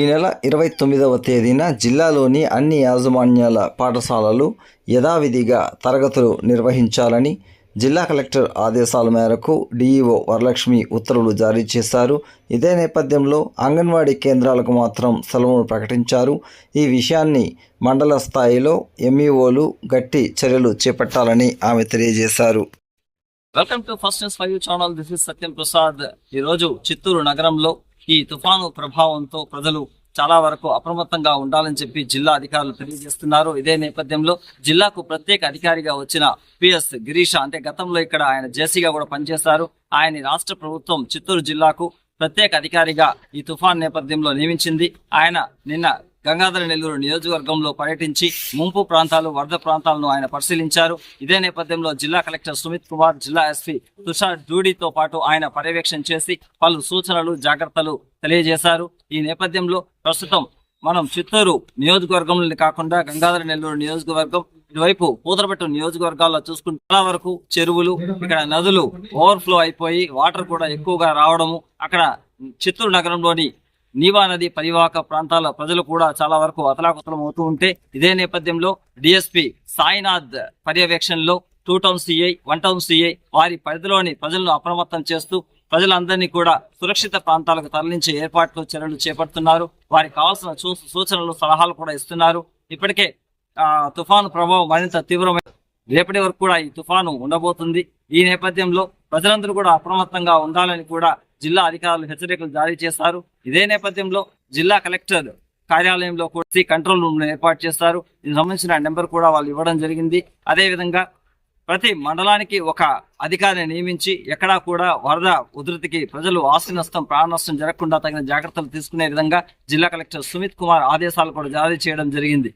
ఈ నెల ఇరవై తొమ్మిదవ తేదీన జిల్లాలోని అన్ని యాజమాన్యాల పాఠశాలలు యథావిధిగా తరగతులు నిర్వహించాలని జిల్లా కలెక్టర్ ఆదేశాల మేరకు డిఈఓ వరలక్ష్మి ఉత్తర్వులు జారీ చేశారు. ఇదే నేపథ్యంలో అంగన్వాడీ కేంద్రాలకు మాత్రం సెలవును ప్రకటించారు. ఈ విషయాన్ని మండల స్థాయిలో ఎంఈఓలు గట్టి చర్యలు చేపట్టాలని ఆమె తెలియజేశారు. Welcome to first news five channel. This is Satyam Prasad. ఈరోజు చిత్తూరు నగరంలో ఈ తుఫాను ప్రభావంతో ప్రజలు చాలా వరకు అప్రమత్తంగా ఉండాలని చెప్పి జిల్లా అధికారులు తెలియజేస్తున్నారు. ఇదే నేపథ్యంలో జిల్లాకు ప్రత్యేక అధికారిగా వచ్చిన పిఎస్ గిరీష అంటే గతంలో ఇక్కడ ఆయన జేసీగా కూడా పనిచేశారు. ఆయన రాష్ట్ర ప్రభుత్వం చిత్తూరు జిల్లాకు ప్రత్యేక అధికారిగా ఈ తుఫాన్ నేపథ్యంలో నియమించింది. ఆయన నిన్న గంగాధర నెల్లూరు నియోజకవర్గంలో పర్యటించి ముంపు ప్రాంతాలు వరద ప్రాంతాలను ఆయన పరిశీలించారు. ఇదే నేపథ్యంలో జిల్లా కలెక్టర్ సుమిత్ కుమార్ జిల్లా ఎస్పీ తుషార్ జూడీతో పాటు ఆయన పర్యవేక్షణ చేసి పలు సూచనలు జాగ్రత్తలు తెలియజేశారు. ఈ నేపథ్యంలో ప్రస్తుతం మనం చిత్తూరు నియోజకవర్గంలో కాకుండా గంగాధర నెల్లూరు నియోజకవర్గం ఇటువైపు పూతరపట్టు నియోజకవర్గాల్లో చూసుకుంటే చాలా వరకు చెరువులు ఇక్కడ నదులు ఓవర్ఫ్లో అయిపోయి వాటర్ కూడా ఎక్కువగా రావడము అక్కడ చిత్తూరు నగరంలోని నీవా నది పరివాహక ప్రాంతాల ప్రజలు కూడా చాలా వరకు అతలాకుతలం అవుతూ ఉంటే ఇదే నేపథ్యంలో డిఎస్పి సాయినాథ్ పర్యవేక్షణలో two town CI one town CI వారి పరిధిలోని ప్రజలను అప్రమత్తం చేస్తూ ప్రజలందరినీ కూడా సురక్షిత ప్రాంతాలకు తరలించే ఏర్పాట్లు చర్యలు చేపడుతున్నారు. వారికి కావాల్సిన సూచనలు సలహాలు కూడా ఇస్తున్నారు. ఇప్పటికే తుఫాను ప్రభావం మరింత తీవ్రమైన రేపటి వరకు కూడా ఈ తుఫాను ఉండబోతుంది. ఈ నేపథ్యంలో ప్రజలందరూ కూడా అప్రమత్తంగా ఉండాలని కూడా జిల్లా అధికారులు హెచ్చరికలు జారీ చేశారు ఇదే నేపథ్యంలో జిల్లా కలెక్టర్ కార్యాలయంలో కూడా కంట్రోల్ రూమ్ ఏర్పాటు చేస్తారు. దీనికి సంబంధించిన నెంబర్ కూడా వాళ్ళు ఇవ్వడం జరిగింది. అదే విధంగా ప్రతి మండలానికి ఒక అధికారిని నియమించి ఎక్కడా కూడా వరద ఉధృతికి ప్రజలు ఆస్తి నష్టం ప్రాణ నష్టం జరగకుండా తగిన జాగ్రత్తలు తీసుకునే విధంగా జిల్లా కలెక్టర్ సుమిత్ కుమార్ ఆదేశాలు కూడా జారీ చేయడం జరిగింది.